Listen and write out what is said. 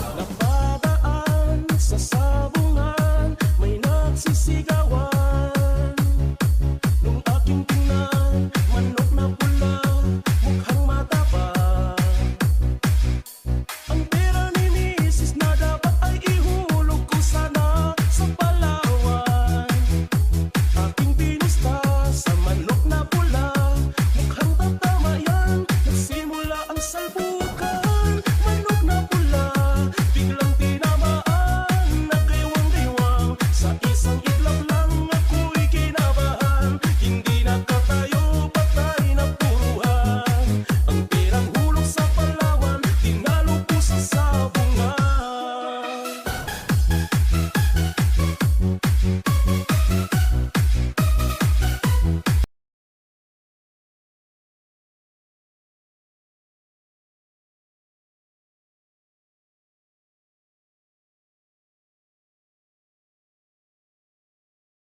Napadaan sa sabungan May nagsisigawan.